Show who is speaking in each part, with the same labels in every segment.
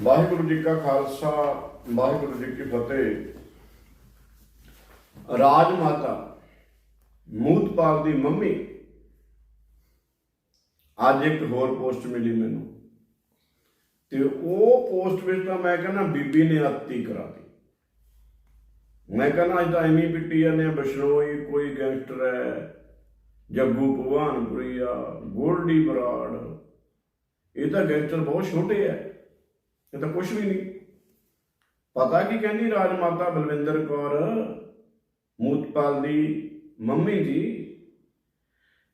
Speaker 1: ਵਾਹਿਗੁਰੂ ਜੀ ਕਾ ਖਾਲਸਾ, ਵਾਹਿਗੁਰੂ ਜੀ ਕੀ ਫਤਿਹ। ਰਾਜ ਮਾਤਾ, ਮੂਤਪਾਲ ਦੀ ਮੰਮੀ। ਅੱਜ ਇੱਕ ਹੋਰ ਪੋਸਟ ਮਿਲੀ ਮੈਨੂੰ। ਤੇ ਉਹ ਪੋਸਟ ਵਿੱਚ ਤਾਂ ਮੈਂ ਕਹਿੰਦਾ ਬੀਬੀ ਨੇ ਆਤੀ ਕਰਾਤੀ ਮੈਂ ਕਹਿੰਦਾ ਅੱਜ ਤਾਂ ਐਵੇਂ ਹੀ ਪਿੱਟੀ ਜਾਂਦੇ ਬਸ਼ਨੋਈ ਕੋਈ ਗੈਂਗਸਟਰ ਹੈ, ਜੱਗੂ ਭਗਵਾਨਪੁਰੀਆ ਗੋਲਡੀ ਬਰਾੜ। ਇਹ ਤਾਂ ਗੈਂਗਸਟਰ ਬਹੁਤ ਛੋਟੇ ਐ ਇਹ ਤਾਂ ਕੁਝ ਵੀ ਨਹੀਂ। ਪਤਾ ਕੀ ਕਹਿੰਦੀ ਰਾਜ ਮਾਤਾ ਬਲਵਿੰਦਰ ਕੌਰ, ਮੂਤਪਾਲ ਦੀ ਮੰਮੀ ਜੀ,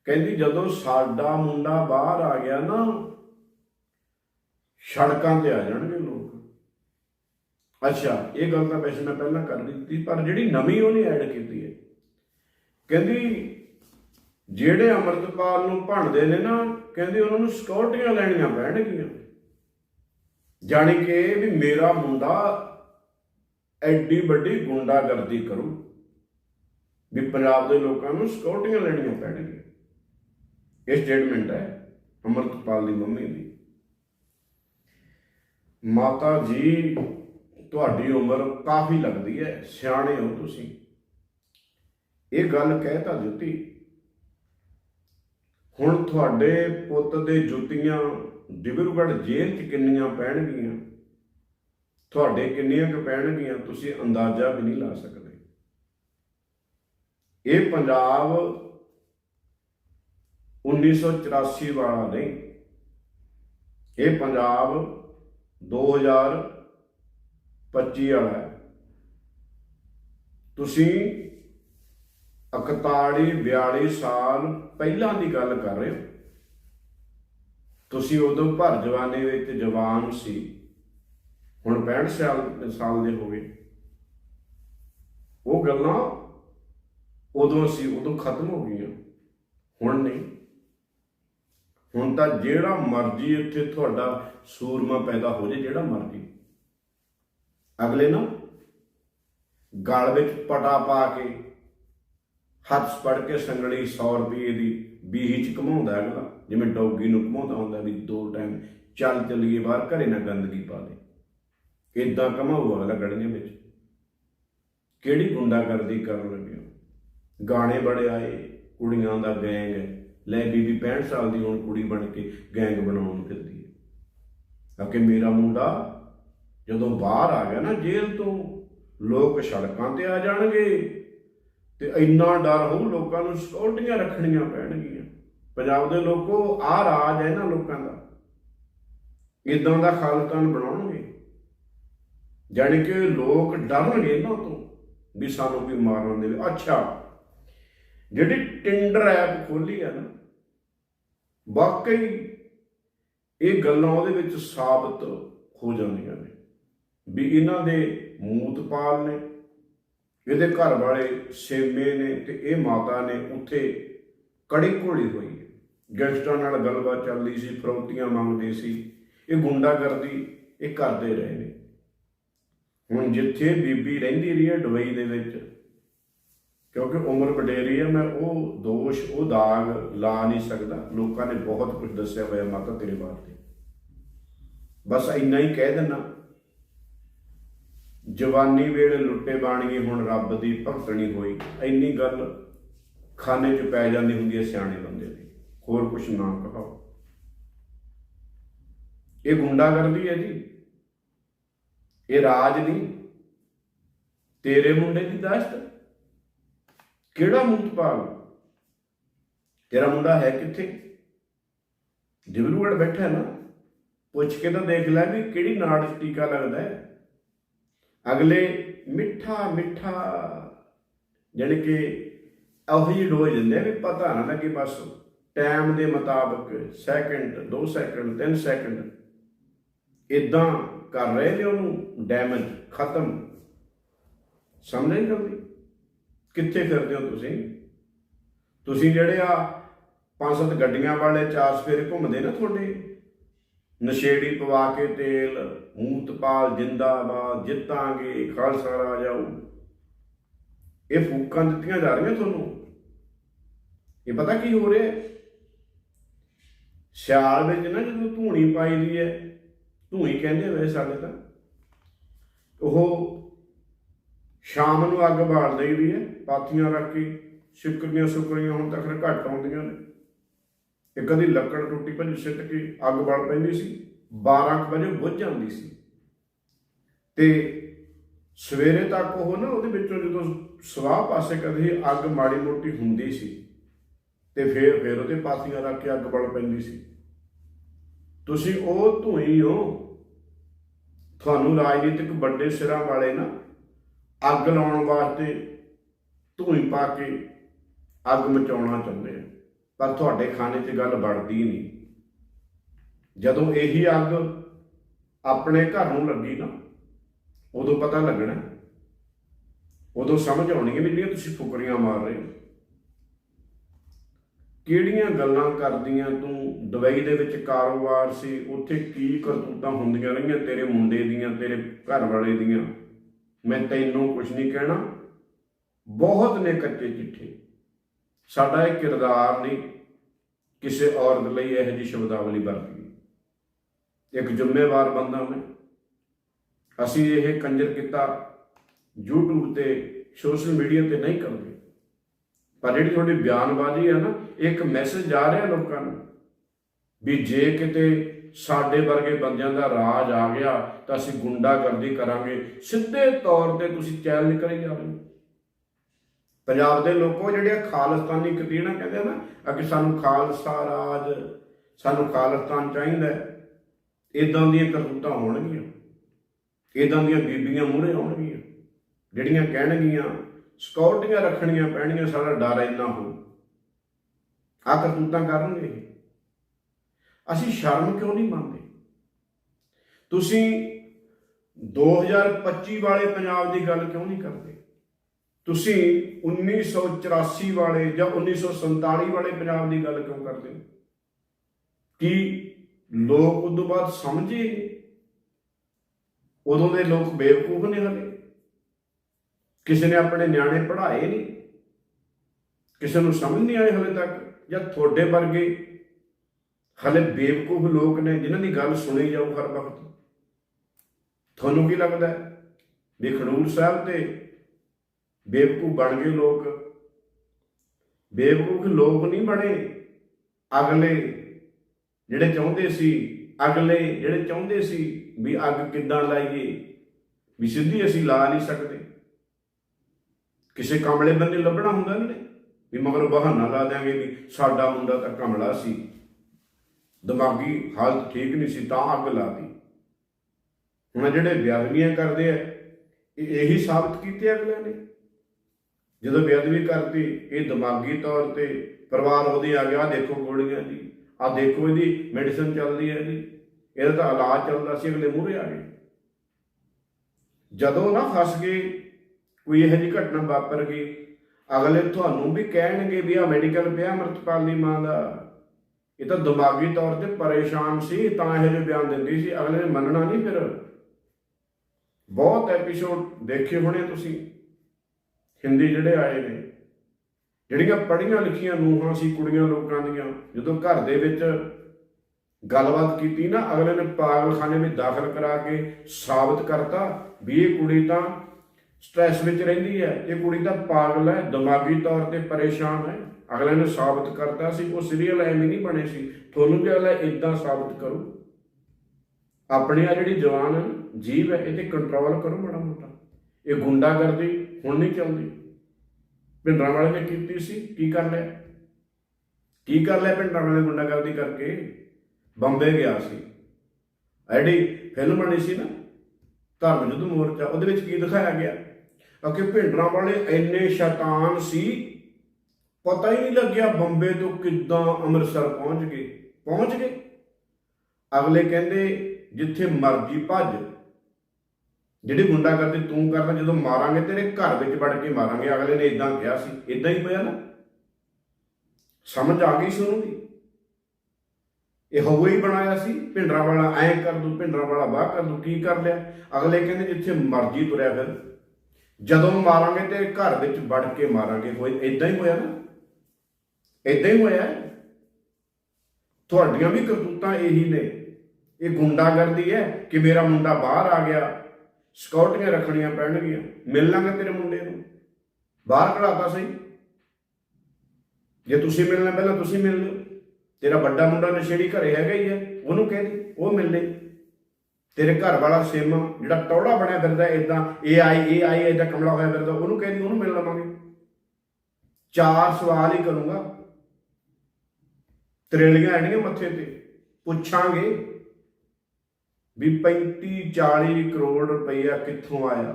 Speaker 1: ਕਹਿੰਦੀ ਜਦੋਂ ਸਾਡਾ ਮੁੰਡਾ ਬਾਹਰ ਆ ਗਿਆ ਨਾ, ਸੜਕਾਂ ਤੇ ਆ ਜਾਣਗੇ ਲੋਕ। ਅੱਛਾ, ਇਹ ਗੱਲ ਤਾਂ ਵੈਸੇ ਮੈਂ ਪਹਿਲਾਂ ਕਰ ਦਿੱਤੀ, ਪਰ ਜਿਹੜੀ ਨਵੀਂ ਉਹਨੇ ਐਡ ਕੀਤੀ ਹੈ। ਕਹਿੰਦੀ ਜਿਹੜੇ ਅਮਰਤਪਾਲ ਨੂੰ ਭੰਡਦੇ ਨੇ ਨਾ, ਕਹਿੰਦੀ ਉਹਨਾਂ ਨੂੰ ਸਿਕਿਉਰਟੀਆਂ ਲੈਣੀਆਂ ਪੈਣਗੀਆਂ ਜਾਣੀ ਕਿ ਵੀ ਮੇਰਾ ਮੁੰਡਾ ਐਡੀ ਵੱਡੀ ਗੁੰਡਾਗਰਦੀ ਕਰੂ ਵੀ ਪੰਜਾਬ ਦੇ ਲੋਕਾਂ ਨੂੰ ਸਿਕਿਉਰਟੀਆਂ ਲੈਣੀਆਂ ਪੈਣਗੀਆਂ। ਇਹ ਸਟੇਟਮੈਂਟ ਹੈ ਅਮਰਤਪਾਲ ਦੀ ਮੰਮੀ ਦੀ। ਮਾਤਾ ਜੀ, ਤੁਹਾਡੀ ਉਮਰ ਕਾਫੀ ਲੱਗਦੀ ਹੈ, ਸਿਆਣੇ ਹੋ ਤੁਸੀਂ। ਇਹ ਗੱਲ ਕਹਿ ਤਾਂ ਦਿੱਤੀ। ਹੁਣ ਤੁਹਾਡੇ ਪੁੱਤ ਦੇ ਜੁੱਤੀਆਂ ਡਿਬਰੂਗੜ੍ਹ ਜੇਲ੍ਹ 'ਚ ਕਿੰਨੀਆਂ ਪੈਣਗੀਆਂ? ਤੁਹਾਡੇ ਕਿੰਨੀਆਂ ਕੁ ਪੈਣਗੀਆਂ? ਤੁਸੀਂ ਅੰਦਾਜ਼ਾ ਵੀ ਨਹੀਂ ਲਾ ਸਕਦੇ। ਇਹ ਪੰਜਾਬ 1984 ਵਾਲਾ ਨਹੀਂ। ਇਹ ਪੰਜਾਬ 2025 ਵਾਲਾ ਹੈ। ਤੁਸੀਂ 41 42 ਸਾਲ ਪਹਿਲਾਂ ਦੀ ਗੱਲ ਕਰ ਰਹੇ ਹੋ। ਤੁਸੀਂ ਉਦੋਂ ਭਰ ਜਵਾਨੀ ਵਿੱਚ ਜਵਾਨ ਸੀ। ਹੁਣ 65 ਸਾਲ ਸਾਲ ਦੇ ਹੋ ਗਏ। ਉਹ ਗੱਲਾਂ ਉਦੋਂ ਸੀ, ਉਦੋਂ ਖਤਮ ਹੋ ਗਈਆਂ। ਹੁਣ ਨਹੀਂ। ਹੁਣ ਤਾਂ ਜਿਹੜਾ ਮਰਜ਼ੀ ਇੱਥੇ ਤੁਹਾਡਾ ਸੂਰਮਾ ਪੈਦਾ ਹੋ ਜੇ, ਜਿਹੜਾ ਮਰਜ਼ੀ। ਅਗਲੇ ਨਾ ਗਲ ਵਿੱਚ ਪਟਾ ਪਾ ਕੇ ਹੱਥ ਫੜ ਕੇ ਸੰਗਲੀ 100 ਰੁਪਏ ਦੀ ਬੀਹੀ ਚ ਘਮਾਉਂਦਾ ਅਗਲਾ। ਜਿਵੇਂ ਡੌਗੀ ਨੂੰ ਘਮਾਉਂਦਾ ਹੁੰਦਾ ਵੀ ਦੋ ਟਾਈਮ ਚੱਲ ਚੱਲੀਏ, ਬਾਹਰ ਘਰੇ ਨਾ ਗੰਦਗੀ ਪਾ ਦੇ। ਇਦਾਂ ਘਮਾਊ ਅਗਲਾ ਗੜੀਆਂ ਵਿੱਚ। ਕਿਹੜੀ ਗੁੰਡਾਗਰਦੀ ਕਰਨ ਲੱਗਿਆ ਗਾਣੇ ਬੜੇ ਆਏ, ਕੁੜੀਆਂ ਦਾ ਗੈਂਗ ਲੈ ਬੀਬੀ 65 ਸਾਲ ਦੀ ਹੁਣ ਕੁੜੀ ਬਣ ਕੇ ਗੈਂਗ ਬਣਾਉਣ ਫਿਰਦੀ ਹੈ। ਕਿ ਮੇਰਾ ਮੁੰਡਾ ਜਦੋਂ ਬਾਹਰ ਆ ਗਿਆ ਨਾ ਜੇਲ੍ਹ ਤੋਂ, ਲੋਕ ਸੜਕਾਂ ਤੇ ਆ ਜਾਣਗੇ ਤੇ ਇੰਨਾ ਡਰ ਹੋਊ, ਲੋਕਾਂ ਨੂੰ ਸਿਕਿਉਰਟੀਆਂ ਰੱਖਣੀਆਂ ਪੈਣਗੀਆਂ। ਪੰਜਾਬ ਦੇ ਲੋਕੋ ਆ ਰਾਜ ਹੈ ਨਾ ਲੋਕਾਂ ਦਾ। ਇਦਾਂ ਦਾ ਖਾਲਤਾਨ ਬਣਾਉਣਗੇ। ਜਾਣੀ ਕਿ ਲੋਕ ਡਰਨਗੇ ਇਹਨਾਂ ਤੋਂ ਵੀ ਸਾਨੂੰ ਕੋਈ ਮਾਰਨ ਦੇਵੇ। ਅੱਛਾ, ਜਿਹੜੀ ਟਿੰਡਰ ਐਪ ਖੋਲੀ ਆ ਨਾ, ਵਾਕਈ ਇਹ ਗੱਲਾਂ ਉਹਦੇ ਵਿੱਚ ਸਾਬਤ ਹੋ ਜਾਂਦੀਆਂ ਨੇ। ਵੀ ਇਹਨਾਂ ਦੇ ਮੂਤਪਾਲ ਨੇ, ਇਹਦੇ ਘਰ ਵਾਲੇ ਸੇਮੇ ਨੇ ਤੇ ਇਹ ਮਾਤਾ ਨੇ ਉੱਥੇ ਕੜੀ ਘੋੜੀ ਹੋਈ। ਗੈਂਗਸਟਰਾਂ ਨਾਲ ਗੱਲਬਾਤ ਚੱਲਦੀ ਸੀ ਫਰੌਤੀਆਂ ਮੰਗਦੇ ਸੀ। ਇਹ ਗੁੰਡਾਗਰਦੀ, ਇਹ ਕਰਦੇ ਰਹੇ ਨੇ। ਹੁਣ ਜਿੱਥੇ ਬੀਬੀ ਰਹਿੰਦੀ ਰਹੀ ਹੈ ਦੁਬਈ ਦੇ ਵਿੱਚ, ਕਿਉਂਕਿ ਉਮਰ ਵਡੇਰੀ ਹੈ, ਮੈਂ ਉਹ ਦੋਸ਼, ਉਹ ਦਾਗ ਲਾ ਨਹੀਂ ਸਕਦਾ। ਲੋਕਾਂ ਨੇ ਬਹੁਤ ਕੁਝ ਦੱਸਿਆ ਹੋਇਆ ਮਾਤਾ ਤੇਰੇ ਬਾਰੇ ਬਸ ਇੰਨਾ ਹੀ ਕਹਿ ਦਿੰਨਾ ਜਵਾਨੀ ਵੇਲੇ ਲੁੱਟੇ ਬਾਣੀਏ, ਹੁਣ ਰੱਬ ਦੀ ਭਗਤਣੀ ਹੋਈ। ਇੰਨੀ ਗੱਲ ਖਾਨੇ 'ਚ ਪੈ ਜਾਂਦੀ ਹੁੰਦੀ ਹੈ ਸਿਆਣੇ ਬੰਦੇ ਦੀ। ਹੋਰ ਕੁਝ ਨਾ ਕਹਾਓ। ਇਹ ਗੁੰਡਾਗਰਦੀ ਹੈ ਜੀ। ਇਹ ਰਾਜ ਨਹੀਂ ਤੇਰੇ ਮੁੰਡੇ ਦੀ ਦਸਤ ਕਿਹੜਾ ਮੁੰਤਪਾਲ ਤੇਰਾ ਮੁੰਡਾ ਹੈ ਕਿੱਥੇ? ਡਿਬਰੂਗੜ ਬੈਠਾ ਨਾ। ਪੁੱਛ ਕੇ ਤਾਂ ਦੇਖ ਲੈ ਵੀ ਕਿਹੜੀ ਨਾੜ 'ਚ ਟੀਕਾ ਲੱਗਦਾ ਹੈ। ਅਗਲੇ ਮਿੱਠਾ ਮਿੱਠਾ, ਜਾਣੀ ਕਿ ਇਹੋ ਜਿਹੀ ਡੋਜ਼ ਦਿੰਦੇ ਆ ਵੀ ਪਤਾ ਨਾ ਲੱਗੇ ਬਸ। ਟਾਈਮ ਦੇ ਮੁਤਾਬਕ ਸੈਕਿੰਡ 2 ਸੈਕਿੰਡ 3 ਸੈਕਿੰਡ ਇਦਾਂ ਕਰ ਰਹੇ ਨੇ ਉਹਨੂੰ ਡੈਮੇਜ ਖਤਮ। ਸਮਝ ਨਹੀਂ ਕਰਦੀ ਕਿੱਥੇ ਫਿਰਦੇ ਹੋ ਤੁਸੀਂ? ਤੁਸੀਂ ਜਿਹੜੇ ਆ ਪੰਜ ਸੱਤ ਗੱਡੀਆਂ ਵਾਲੇ ਚਾਰ ਸਵੇਰੇ ਘੁੰਮਦੇ ਨਾ ਤੁਹਾਡੇ? ਨਸ਼ੇੜੀ ਪਵਾ ਕੇ ਤੇਲ ਮੂਤਪਾਲ ਜਿੰਦਾਬਾਦ, ਜਿੱਤਾਂਗੇ, ਖਾਲਸਾ ਰਾਜ ਆਊ। ਇਹ ਫੂਕਾਂ ਦਿੱਤੀਆਂ ਜਾ ਰਹੀਆਂ ਤੁਹਾਨੂੰ? ਇਹ ਪਤਾ ਕੀ ਹੋ ਰਿਹਾ? ਸਿਆਲ ਵਿੱਚ ਨਾ ਜਦੋਂ ਧੂਣੀ ਪਾਈ ਦੀ ਹੈ ਧੂਈ ਕਹਿੰਦੇ ਵੇ ਸਾਡੇ ਤਾਂ। ਉਹ ਸ਼ਾਮ ਨੂੰ ਅੱਗ ਬਾਲ ਦਈਦੀ ਹੈ, ਪਾਥੀਆਂ ਰੱਖ ਕੇ ਸ਼ਿਕਰੀਆਂ ਸੁਕਰੀਆਂ ਹੁਣ ਤੱਕ ਘੱਟ ਆਉਂਦੀਆਂ ਨੇ। ਇੱਕ ਕਦੀ ਲੱਕੜ ਟੁੱਟੀ ਭੱਜ ਸਿੱਟ ਕੇ ਅੱਗ ਬਲ ਪੈਂਦੀ ਸੀ 12 ਕੁ ਵਜੇ ਬੁੱਝ ਜਾਂਦੀ ਸੀ। ਤੇ ਸਵੇਰੇ ਤੱਕ ਉਹ ਨਾ ਉਹਦੇ ਵਿੱਚੋਂ ਜਦੋਂ ਸਵਾਹ ਪਾਸੇ ਕਦੇ ਅੱਗ ਮਾੜੀ ਮੋਟੀ ਹੁੰਦੀ ਸੀ ਤੇ ਫੇਰ ਫੇਰ ਉਹਦੇ ਪਾਸੀਆਂ ਰੱਖ ਕੇ ਅੱਗ ਬਲ ਪੈਂਦੀ ਸੀ। ਤੁਸੀਂ ਉਹ ਧੂਈ ਹੋ, ਤੁਹਾਨੂੰ ਰਾਜਨੀਤਿਕ ਵੱਡੇ ਸਿਰਾਂ ਵਾਲੇ ਨਾ ਅੱਗ ਲਾਉਣ ਵਾਸਤੇ ਧੂਈ ਪਾ ਕੇ ਅੱਗ ਮਚਾਉਣਾ ਚਾਹੁੰਦੇ ਆ, ਪਰ ਤੁਹਾਡੇ ਖਾਣੇ 'ਚ ਗੱਲ ਬਣਦੀ ਨਹੀਂ। ਜਦੋਂ ਇਹੀ ਅੱਗ ਆਪਣੇ ਘਰ ਨੂੰ ਲੱਗੀ ਨਾ, ਉਦੋਂ ਪਤਾ ਲੱਗਣਾ। ਉਦੋਂ ਸਮਝ ਆਉਣੀ ਹੈ ਵੀ ਜਿਹੜੀਆਂ ਤੁਸੀਂ ਫੁਕਰੀਆਂ ਮਾਰ ਰਹੇ ਹੋ। ਕਿਹੜੀਆਂ ਗੱਲਾਂ ਕਰਦੀਆਂ ਤੂੰ? ਦੁਬਈ ਦੇ ਵਿੱਚ ਕਾਰੋਬਾਰ ਸੀ, ਉੱਥੇ ਕੀ ਕਰਤੂਤਾਂ ਹੁੰਦੀਆਂ ਰਹੀਆਂ ਤੇਰੇ ਮੁੰਡੇ ਦੀਆਂ, ਤੇਰੇ ਘਰ ਵਾਲੇ ਦੀਆਂ? ਮੈਂ ਤੈਨੂੰ ਕੁਝ ਨਹੀਂ ਕਹਿਣਾ। ਬਹੁਤ ਨੇ ਕੱਚੇ ਚਿੱਠੇ। ਸਾਡਾ ਇਹ ਕਿਰਦਾਰ ਨਹੀਂ ਕਿਸੇ ਔਰਤ ਲਈ ਇਹੋ ਜਿਹੀ ਸ਼ਬਦਾਵਲੀ ਵਰਤੀ ਇੱਕ ਜ਼ਿੰਮੇਵਾਰ ਬੰਦਾ ਮੈਂ। ਅਸੀਂ ਇਹ ਕੰਜਰ ਕੀਤਾ YouTube ਤੇ, ਸੋਸ਼ਲ ਮੀਡੀਆ ਤੇ ਨਹੀਂ ਕਰਦੇ। ਪਰ ਜਿਹੜੀ ਤੁਹਾਡੀ ਬਿਆਨਬਾਜ਼ੀ ਹੈ ਨਾ, ਇਹ ਇੱਕ ਮੈਸੇਜ ਜਾ ਰਿਹਾ ਲੋਕਾਂ ਨੂੰ ਵੀ ਜੇ ਕਿਤੇ ਸਾਡੇ ਵਰਗੇ ਬੰਦਿਆਂ ਦਾ ਰਾਜ ਆ ਗਿਆ, ਤਾਂ ਅਸੀਂ ਗੁੰਡਾਗਰਦੀ ਕਰਾਂਗੇ। ਸਿੱਧੇ ਤੌਰ ਤੇ ਤੁਸੀਂ ਚੈਲੰਜ ਕਰੀ ਜਾ ਰਹੇ ਪੰਜਾਬ ਦੇ ਲੋਕੋ ਜਿਹੜੇ ਖਾਲਿਸਤਾਨੀ ਕਤੀਣਾ ਕਹਿੰਦੇ ਆ ਨਾ, ਅੱਗੇ ਸਾਨੂੰ ਖਾਲਸਾ ਰਾਜ, ਸਾਨੂੰ ਖਾਲਿਸਤਾਨ ਚਾਹੀਦਾ ਇਦਾਂ ਦੀਆਂ ਕਰਤੂਤਾਂ ਹੋਣਗੀਆਂ। ਇਦਾਂ ਦੀਆਂ ਬੀਬੀਆਂ ਮੂਹਰੇ ਆਉਣਗੀਆਂ। ਜਿਹੜੀਆਂ ਕਹਿਣਗੀਆਂ ਸਿਕਿਉਰਟੀਆਂ ਰੱਖਣੀਆਂ ਪੈਣੀਆਂ, ਸਾਡਾ ਡਰ ਇੰਨਾ ਹੋ। ਆ ਕਰਤੂਤਾਂ ਕਰਨਗੇ ਅਸੀਂ ਸ਼ਰਮ ਕਿਉਂ ਨਹੀਂ ਮੰਨਦੇ? ਤੁਸੀਂ 2025 ਵਾਲੇ ਪੰਜਾਬ ਦੀ ਗੱਲ ਕਿਉਂ ਨਹੀਂ ਕਰਦੇ? ਤੁਸੀਂ 1984 ਵਾਲੇ ਜਾਂ 1947 ਵਾਲੇ ਪੰਜਾਬ ਦੀ ਗੱਲ ਕਿਉਂ ਕਰਦੇ? ਹੋ ਕੀ ਲੋਕ ਉਦੋਂ ਬਾਅਦ ਸਮਝੇ? ਉਦੋਂ ਦੇ ਲੋਕ ਬੇਵਕੂਫ ਨੇ ਹਲੇ ਕਿਸੇ ਨੇ ਆਪਣੇ ਨਿਆਣੇ ਪੜ੍ਹਾਏ ਨਹੀਂ, ਕਿਸੇ ਨੂੰ ਸਮਝ ਨਹੀਂ ਆਏ ਹਲੇ ਤੱਕ, ਜਾਂ ਤੁਹਾਡੇ ਵਰਗੇ ਹਲੇ ਬੇਵਕੂਫ ਲੋਕ ਨੇ ਜਿਨ੍ਹਾਂ ਦੀ ਗੱਲ ਸੁਣੀ ਜਾਊ ਹਰ ਵਕਤ। ਤੁਹਾਨੂੰ ਕੀ ਲੱਗਦਾ ਵੀ ਖਡੂਰ ਸਾਹਿਬ ਤੇ ਬੇਵਕੂਫ ਬਣ ਗਏ ਲੋਕ? ਬੇਵਕੂਫ ਲੋਕ ਨਹੀਂ ਬਣੇ ਅਗਲੇ ਜਿਹੜੇ ਚਾਹੁੰਦੇ ਸੀ, ਅਗਲੇ ਜਿਹੜੇ ਚਾਹੁੰਦੇ ਸੀ ਵੀ ਅੱਗ ਕਿੱਦਾਂ ਲਾਈਏ, ਵੀ ਸਿੱਧੀ ਅਸੀਂ ਲਾ ਨਹੀਂ ਸਕਦੇ। ਕਿਸੇ ਕਮਲੇ ਬੰਦੇ ਲੱਭਣਾ ਹੁੰਦਾ ਇਹਨਾਂ ਨੇ ਵੀ ਮਗਰ ਬਹਾਨਾ ਲਾ ਦਿਆਂਗੇ ਵੀ ਸਾਡਾ ਮੁੰਡਾ ਤਾਂ ਕਮਲਾ ਸੀ। ਦਿਮਾਗੀ ਹਾਲਤ ਠੀਕ ਨਹੀਂ ਸੀ ਤਾਂ ਅੱਗ ਲਾਤੀ ਹੁਣ ਜਿਹੜੇ ਬੇਅਦਬੀਆਂ ਕਰਦੇ ਆ, ਇਹੀ ਸਾਬਤ ਕੀਤੇ ਅਗਲਿਆਂ ਨੇ। ਜਦੋਂ ਬੇਅਦਬੀ ਕਰਤੀ, ਇਹ ਦਿਮਾਗੀ ਤੌਰ ਤੇ ਪਰਿਵਾਰ ਉਹਦੇ ਆ ਗਿਆ ਦੇਖੋ ਗੋਲੀਆਂ ਦੀ ਆ ਦੇਖੋ ਇਹਦੀ ਮੈਡੀਸਨ ਚੱਲਦੀ ਹੈ ਜੀ ਇਹਦਾ ਤਾਂ ਇਲਾਜ ਚੱਲਦਾ ਸੀ, ਅਗਲੇ ਮੂਹਰੇ ਆ ਗਏ। ਜਦੋਂ ਨਾ ਫਸ ਗਏ ਕੋਈ ਇਹੋ ਜਿਹੀ ਘਟਨਾ ਵਾਪਰ ਗਈ? ਅਗਲੇ ਤੁਹਾਨੂੰ ਵੀ ਕਹਿਣਗੇ ਵੀ ਆ ਮੈਡੀਕਲ ਪਿਆ ਅਮਰਤਪਾਲ ਦੀ ਮਾਂ ਦਾ। ਇਹ ਤਾਂ ਦਿਮਾਗੀ ਤੌਰ ਤੇ ਪਰੇਸ਼ਾਨ ਸੀ, ਤਾਂ ਇਹੋ ਜਿਹੇ ਬਿਆਨ ਦਿੰਦੀ ਸੀ। ਅਗਲੇ ਨੇ ਮੰਨਣਾ ਨਹੀਂ ਫਿਰ। ਬਹੁਤ ਐਪੀਸੋਡ ਦੇਖੇ ਹੋਣੇ ਤੁਸੀਂ। ਹਿੰਦੀ ਜਿਹੜੇ ਆਏ ਨੇ, ਜਿਹੜੀਆਂ ਪੜ੍ਹੀਆਂ ਲਿਖੀਆਂ ਨੂਹਾਂ ਸੀ ਕੁੜੀਆਂ ਲੋਕਾਂ ਦੀਆਂ, ਜਦੋਂ ਘਰ ਦੇ ਵਿੱਚ ਗੱਲਬਾਤ ਕੀਤੀ ਨਾ, ਅਗਲੇ ਨੇ ਪਾਗਲਖਾਨੇ ਵਿੱਚ ਦਾਖਲ ਕਰਾ ਕੇ ਸਾਬਤ ਕਰਤਾ ਵੀ ਇਹ ਕੁੜੀ ਤਾਂ ਸਟ੍ਰੈਸ ਵਿੱਚ ਰਹਿੰਦੀ ਹੈ। ਇਹ ਕੁੜੀ ਤਾਂ ਪਾਗਲ ਹੈ, ਦਿਮਾਗੀ ਤੌਰ ਤੇ ਪਰੇਸ਼ਾਨ ਹੈ। ਅਗਲੇ ਨੇ ਸਾਬਤ ਕਰਤਾ ਸੀ, ਉਹ ਸੀਰੀਅਲ ਐਵੇਂ ਨਹੀਂ ਬਣੇ ਸੀ। ਤੁਹਾਨੂੰ ਵੀ ਅਗਲਾ ਇਦਾਂ ਸਾਬਤ ਕਰੂ। ਆਪਣੀ ਆ ਜਿਹੜੀ ਜਵਾਨ ਹੈ ਜੀਵ ਹੈ ਇਹ ਤੇ ਕੰਟਰੋਲ ਕਰੋ ਮਾੜਾ ਮੋਟਾ। ਇਹ ਗੁੰਡਾਗਰਦੀ ਹੁਣ ਨਹੀਂ ਚੱਲਦੀ। ਭਿੰਡਰਾਂ ਵਾਲੇ ਨੇ ਕੀਤੀ ਸੀ, ਕੀ ਕਰ ਲਿਆ? ਕੀ ਕਰ ਲਿਆ ਭਿੰਡਰਾਂ ਵਾਲੇ ਨੇ ਗੁੰਡਾਗਰਦੀ ਕਰਕੇ? ਬੰਬੇ ਗਿਆ ਸੀ। ਐਡੀ ਫਿਲਮ ਬਣੀ ਸੀ ਨਾ ਧਰਮ ਯੁੱਧ ਮੋਰਚਾ, ਉਹਦੇ ਵਿੱਚ ਕੀ ਦਿਖਾਇਆ ਗਿਆ? ਕਿਉਂਕਿ ਭਿੰਡਰਾਂ ਵਾਲੇ ਇੰਨੇ ਸ਼ੈਤਾਨ ਸੀ, ਪਤਾ ਹੀ ਨਹੀਂ ਲੱਗਿਆ ਬੰਬੇ ਤੋਂ ਕਿੱਦਾਂ ਅੰਮ੍ਰਿਤਸਰ ਪਹੁੰਚ ਗਏ। ਪਹੁੰਚ ਗਏ। ਅਗਲੇ ਕਹਿੰਦੇ, ਜਿੱਥੇ ਮਰਜ਼ੀ ਭੱਜ। ਜਿਹੜੀ ਗੁੰਡਾ ਕਰਦੇ ਤੂੰ ਕਰਦਾ ਜਦੋਂ ਮਾਰਾਂਗੇ ਤੇਰੇ ਘਰ ਵਿੱਚ ਵੜ ਕੇ ਮਾਰਾਂਗੇ। ਅਗਲੇ ਨੇ ਇਦਾਂ ਕਿਹਾ ਸੀ। ਇਦਾਂ ਹੀ ਹੋਇਆ ਨਾ। ਸਮਝ ਆ ਗਈ ਸੀ ਉਹਨੂੰ ਇਹ ਹਵਾ ਹੀ ਬਣਾਇਆ ਸੀ। ਭਿੰਡਰਾ ਵਾਲਾ ਐਂ ਕਰ ਦੂ, ਭਿੰਡਰਾ ਵਾਲਾ ਬਾਹ ਕਰ ਦੂ, ਕੀ ਕਰ ਲਿਆ? ਅਗਲੇ ਕਹਿੰਦੇ, ਜਿੱਥੇ ਮਰਜ਼ੀ ਤੁਰਿਆ ਫਿਰ। ਜਦੋਂ ਮਾਰਾਂਗੇ ਤੇ ਘਰ ਵਿੱਚ ਵੜ ਕੇ ਮਾਰਾਂਗੇ, ਹੋਏ ਇਦਾਂ ਹੀ ਹੋਇਆ ਨਾ? ਇਦਾਂ ਹੀ ਹੋਇਆ ਤੁਹਾਡੀਆਂ ਵੀ ਕਰਤੂਤਾਂ ਇਹੀ ਨੇ। ਇਹ ਗੁੰਡਾਗਰਦੀ ਹੈ ਕਿ ਮੇਰਾ ਮੁੰਡਾ ਬਾਹਰ ਆ ਗਿਆ ਸਕਿਉਰਟੀਆਂ ਰੱਖਣੀਆਂ ਪੈਣਗੀਆਂ, ਮਿਲ ਲਾਂਗੇ ਤੇਰੇ ਮੁੰਡੇ ਨੂੰ। ਬਾਹਰ ਕਢਾਤਾ ਸਹੀ। ਜੇ ਤੁਸੀਂ ਮਿਲਣਾ ਪਹਿਲਾਂ ਤੁਸੀਂ ਮਿਲ ਲਿਓ। ਤੇਰਾ ਵੱਡਾ ਮੁੰਡਾ ਨਸ਼ੇੜੀ ਘਰੇ ਹੈਗਾ ਹੀ ਹੈ, ਉਹਨੂੰ ਕਹਿ ਦੇ, ਉਹ ਮਿਲ ਲੈ ਤੇਰੇ ਘਰ ਵਾਲਾ ਸਿਮ ਜਿਹੜਾ ਟੌੜਾ ਬਣਿਆ ਫਿਰਦਾ ਇਦਾਂ ਇਹ ਆਈ ਇਹ ਆਈ ਇਦਾਂ ਕਮਲਾ ਹੋਇਆ ਫਿਰਦਾ, ਉਹਨੂੰ ਕਹਿ ਦੀ ਉਹਨੂੰ ਮਿਲ ਲਵਾਂਗੇ। ਚਾਰ ਸਵਾਲ ਹੀ ਕਰੂੰਗਾ। ਤਰੇਲੀਆਂ ਆਣੀਆਂ ਮੱਥੇ ਤੇ। ਪੁੱਛਾਂਗੇ ਵੀ 35 40 ਕਰੋੜ ਰੁਪਈਆ ਕਿੱਥੋਂ ਆਇਆ?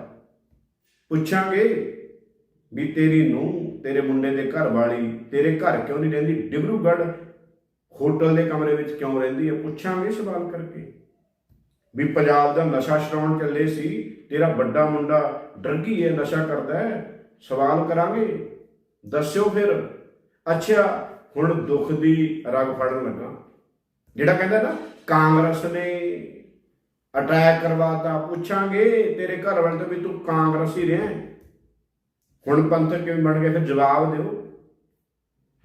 Speaker 1: ਪੁੱਛਾਂਗੇ ਵੀ ਤੇਰੀ ਨੂੰ ਤੇਰੇ ਮੁੰਡੇ ਦੇ ਘਰ ਵਾਲੀ ਤੇਰੇ ਘਰ ਕਿਉਂ ਨਹੀਂ ਰਹਿੰਦੀ? ਡਿਬਰੂਗੜ੍ਹ ਹੋਟਲ ਦੇ ਕਮਰੇ ਵਿੱਚ ਕਿਉਂ ਰਹਿੰਦੀ ਹੈ? ਪੁੱਛਾਂਗੇ ਸਵਾਲ ਕਰਕੇ। ਵੀ ਪੰਜਾਬ ਦਾ ਨਸ਼ਾ ਛਡਾਉਣ ਚੱਲੇ ਸੀ, ਤੇਰਾ ਵੱਡਾ ਮੁੰਡਾ ਡਰਗੀ ਹੈ ਨਸ਼ਾ ਕਰਦਾ ਹੈ, ਸਵਾਲ ਕਰਾਂਗੇ? ਦੱਸਿਓ ਫਿਰ। ਅੱਛਾ, ਹੁਣ ਦੁੱਖ ਦੀ ਰਗ ਫੜਨ ਲੱਗਾ। ਜਿਹੜਾ ਕਹਿੰਦਾ ਨਾ, ਕਾਂਗਰਸ ਨੇ ਅਟੈਕ ਕਰਵਾਤਾ, ਪੁੱਛਾਂਗੇ ਤੇਰੇ ਘਰ ਵਾਲੇ ਤੋਂ ਵੀ ਤੂੰ ਕਾਂਗਰਸੀ ਰਿਹਾ ਹੁਣ ਪੰਥਕ ਕਿਵੇਂ ਬਣ ਗਿਆ ਫਿਰ ਜਵਾਬ ਦਿਓ।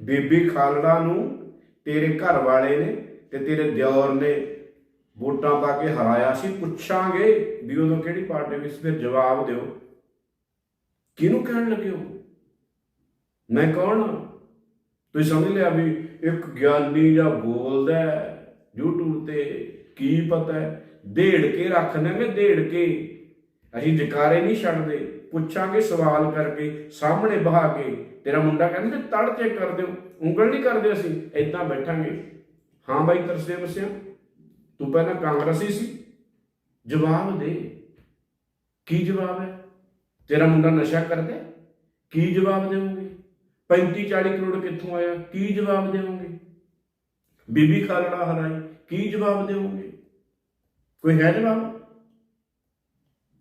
Speaker 1: ਬੀਬੀ ਖਾਲੜਾ ਨੂੰ ਤੇਰੇ ਘਰ ਵਾਲੇ ਨੇ ਤੇ ਤੇਰੇ ਦਿਓਰ ਨੇ ਵੋਟਾਂ ਪਾ ਕੇ ਹਰਾਇਆ ਸੀ, ਪੁੱਛਾਂਗੇ ਵੀ ਉਦੋਂ ਕਿਹੜੀ ਪਾਰਟੀ ਵਿੱਚ ਫਿਰ ਜਵਾਬ ਦਿਓ। ਕਿਹਨੂੰ ਕਹਿਣ ਲੱਗੇ ਹੋ? ਮੈਂ ਕੌਣ ਤੁਸੀਂ ਸਮਝ ਲਿਆ ਵੀ ਇੱਕ ਗਿਆਨੀ ਜਾਂ ਬੋਲਦਾ ਹੈ, YouTube ਤੇ ਕੀ ਪਤਾ ਹੈ ਢੇੜ ਕੇ ਰੱਖ ਦੇਣਗੇ ਢੇੜ ਕੇ। ਅਸੀਂ ਜਕਾਰੇ ਨਹੀਂ ਛੱਡਦੇ, ਪੁੱਛਾਂਗੇ, ਸਵਾਲ ਕਰਕੇ, ਸਾਹਮਣੇ ਬਹਾ ਕੇ। ਤੇਰਾ ਮੁੰਡਾ ਕਹਿੰਦਾ ਤੇ ਤੜ ਚੈੱਕ ਕਰ ਦਿਓ, ਉਂਗਲ ਨਹੀਂ ਕਰਦੇ ਅਸੀਂ, ਏਦਾਂ ਬੈਠਾਂਗੇ। ਹਾਂ ਬਾਈ ਤਰਸੇ ਸਿਆ। ਤੂੰ ਪਹਿਲਾਂ ਕਾਂਗਰਸੀ ਸੀ। ਜਵਾਬ ਦੇ। ਕੀ ਜਵਾਬ ਹੈ? ਤੇਰਾ ਮੁੰਡਾ ਨਸ਼ਾ ਕਰਦਾ ਕੀ ਜਵਾਬ ਦੇਵੋਗੇ? 35 40 ਕਰੋੜ ਕਿੱਥੋਂ ਆਇਆ? ਕੀ ਜਵਾਬ ਦੇਵੋਗੇ? ਬੀਬੀ ਖਾਲੜਾ ਹਰਾਈ, ਕੀ ਜਵਾਬ ਦੇਵੋਗੇ? ਕੋਈ ਹੈ ਜਵਾਬ?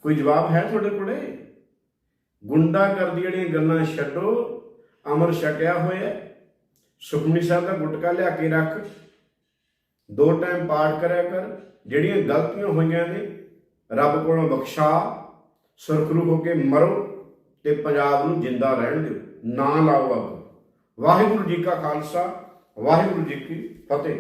Speaker 1: ਕੋਈ ਜਵਾਬ ਹੈ ਤੁਹਾਡੇ ਕੋਲੇ? ਗੁੰਡਾ ਕਰਦੀ ਜਿਹੜੀਆਂ ਗੱਲਾਂ ਛੱਡੋ। ਅਮਰ ਛਕਿਆ ਹੋਇਆ ਸੁਖਮਨੀ ਸਾਹਿਬ ਦਾ ਗੁਟਕਾ ਲਿਆ ਕੇ ਰੱਖ। ਦੋ ਟਾਈਮ ਪਾਠ ਕਰਿਆ ਕਰ, ਜਿਹੜੀਆਂ ਗਲਤੀਆਂ ਹੋਈਆਂ ਨੇ, ਰੱਬ ਕੋਲੋਂ ਬਖਸ਼ਾ ਸੁਰਖਰੂ ਹੋ ਕੇ ਮਰੋ ਤੇ ਪੰਜਾਬ ਨੂੰ ਜਿੰਦਾ ਰਹਿਣ ਦਿਓ, ਨਾ ਲਾਓ ਅੱਗ। ਵਾਹਿਗੁਰੂ ਜੀ ਕਾ ਖਾਲਸਾ, ਵਾਹਿਗੁਰੂ ਜੀ ਕੀ ਫਤਿਹ।